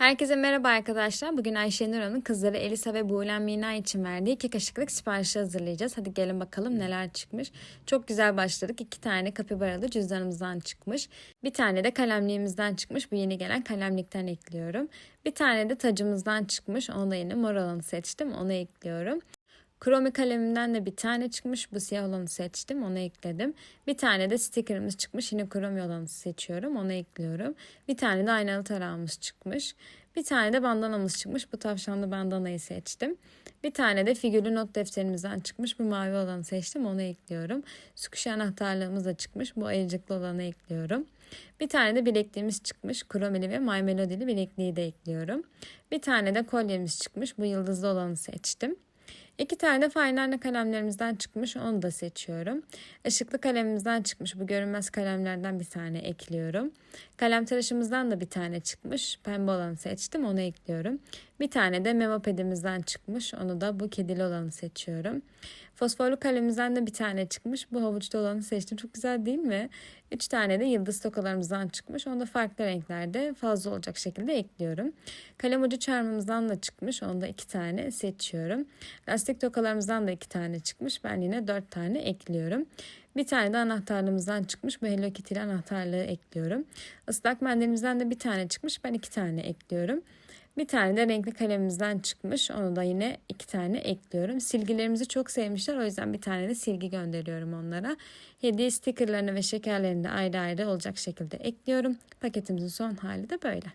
Herkese merhaba arkadaşlar. Bugün Ayşe Nurhan'ın kızları Elisa ve Buğlen Mina için verdiği iki kaşıklık siparişi hazırlayacağız. Hadi gelin bakalım neler çıkmış. Çok güzel başladık. İki tane kapibaralı cüzdanımızdan çıkmış. Bir tane de kalemliğimizden çıkmış. Bu yeni gelen kalemlikten ekliyorum. Bir tane de tacımızdan çıkmış. Onu da yine mor olanı seçtim. Onu ekliyorum. Kromi kalemimden de bir tane çıkmış. Bu siyah olanı seçtim. Onu ekledim. Bir tane de stickerımız çıkmış. Yine kromi olanı seçiyorum. Onu ekliyorum. Bir tane de aynalı tarağımız çıkmış. Bir tane de bandanamız çıkmış. Bu tavşanlı bandanayı seçtim. Bir tane de figürlü not defterimizden çıkmış. Bu mavi olanı seçtim. Onu ekliyorum. Sukuşi anahtarlığımız da çıkmış. Bu ayıcıklı olanı ekliyorum. Bir tane de bilekliğimiz çıkmış. Kromeli ve My Melody'li bilekliği de ekliyorum. Bir tane de kolyemiz çıkmış. Bu yıldızlı olanı seçtim. İki tane de fine kalemlerimizden çıkmış. Onu da seçiyorum. Işıklı kalemimizden çıkmış. Bu görünmez kalemlerden bir tane ekliyorum. Kalem tıraşımızdan da bir tane çıkmış. Pembe olanı seçtim. Onu ekliyorum. Bir tane de memo pedimizden çıkmış. Onu da bu kedili olanı seçiyorum. Fosforlu kalemimizden de bir tane çıkmış. Bu havuçlu olanı seçtim. Çok güzel değil mi? Üç tane de yıldız tokalarımızdan çıkmış. Onu da farklı renklerde fazla olacak şekilde ekliyorum. Kalem ucu çarmımızdan da çıkmış. Onu da iki tane seçiyorum. Lastik tokalarımızdan da iki tane çıkmış. Ben yine dört tane ekliyorum. Bir tane de anahtarlığımızdan çıkmış. Bu Hello Kitty anahtarlığı ekliyorum. Islak mendilimizden de bir tane çıkmış. Ben iki tane ekliyorum. Bir tane de renkli kalemimizden çıkmış. Onu da yine iki tane ekliyorum. Silgilerimizi çok sevmişler. O yüzden bir tane de silgi gönderiyorum onlara. Hediye stickerlarını ve şekerlerini de ayrı ayrı olacak şekilde ekliyorum. Paketimizin son hali de böyle.